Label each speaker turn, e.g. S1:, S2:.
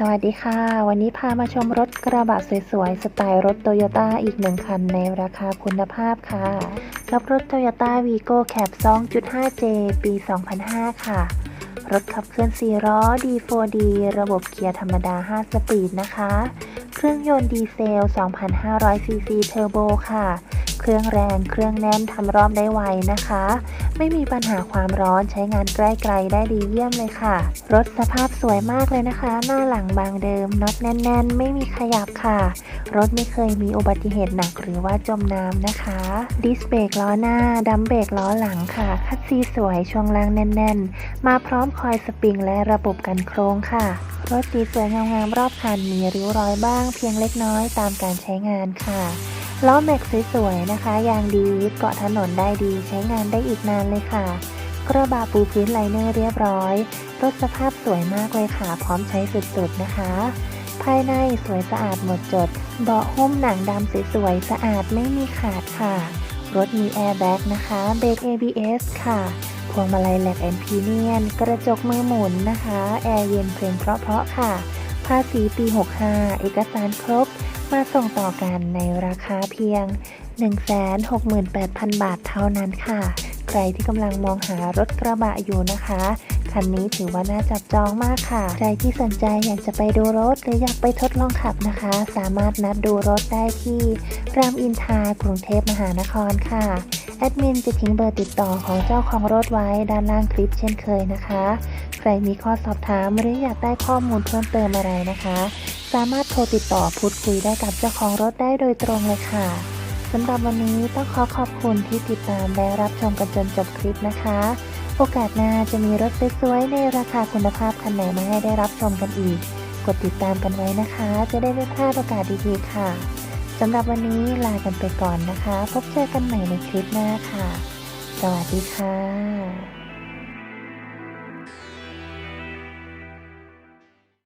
S1: สวัสดีค่ะ วันนี้พามาชมรถกระบะสวยๆ สไตล์รถโตโยต้าอีกหนึ่งคันในราคาคุณภาพค่ะ กับรถ Toyota Vigo Cab 2.5J ปี 2005 ค่ะ รถขับเคลื่อน4ล้อ D4D ระบบเกียร์ธรรมดา 5 สปีดนะคะ เครื่องยนต์ดีเซล 2,500ซีซีเทอร์โบค่ะ รื่องแรงเครื่องแน่นทำรอบได้ไวนะคะ ไม่มีปัญหาความร้อนใช้งานใกล้ไกลได้ดีเยี่ยมเลยค่ะ รถสภาพสวยมากเลยนะคะ หน้าหลังบางเดิมน็อตแน่น ๆ ไม่มีขยับค่ะ รถไม่เคยมีอุบัติเหตุหนักหรือว่าจมน้ำนะคะ ดิสเบรกล้อหน้าดัมเบรกล้อหลังค่ะ คัดซีสวยช่วงล่างแน่น ๆ มาพร้อมคอยสปริงและระบบกันโครงค่ะรถสีสวยงามๆรอบคันมีริ้วรอยบ้างเพียงเล็กน้อยตามการใช้งานค่ะ ล้อแม็กสวยๆนะคะ ยางดีเกาะถนนได้ดีใช้งานได้อีกนานเลยค่ะ กระบะปูพื้นไลเนอร์เรียบร้อย รถสภาพสวยมากเลยค่ะ พร้อมใช้สุดๆนะคะ ภายในสวยสะอาดหมดจด เบาะหุ้มหนังดำสวยๆสะอาดไม่มีขาดค่ะ รถมีแอร์แบ็กนะคะเบรก ABS ค่ะพวงมาลัยแหลกแอนพีเนียน กระจกมือหมุนนะคะ แอร์เย็นเพลงเพราะๆค่ะ ภาษีปี 65 เอกสารครบ มาส่งต่อกันในราคาเพียง 168,000 บาทเท่านั้นค่ะ ใครที่กำลังมองหารถกระบะอยู่นะคะ คันนี้ถือว่าน่าจับจองมากค่ะ ใครที่สนใจอยากจะไปดูรถ หรืออยากไปทดลองขับนะคะ สามารถนัดดูรถได้ที่รามอินทรากรุงเทพมหานครค่ะ แอดมินจะทิ้งเบอร์ติดต่อของเจ้าของรถไว้ด้านล่างคลิปเช่นเคยนะคะ ใครมีข้อสอบถามหรืออยากได้ข้อมูลเพิ่มเติมอะไรนะคะ สามารถโทรติดต่อพูดคุยได้กับเจ้าของรถได้โดยตรงเลยค่ะสำหรับวันนี้ต้องขอขอบคุณที่ติดตามและรับชมกันจนจบคลิปนะคะ โอกาสหน้าจะมีรถสวยๆในราคาคุณภาพคันไหนมาให้ได้รับชมกันอีก กดติดตามกันไว้นะคะ จะได้ไม่พลาดโอกาสดีๆค่ะสำหรับวันนี้ลากันไปก่อนนะคะ พบเจอกันใหม่ในคลิปหน้าค่ะ สวัสดีค่ะ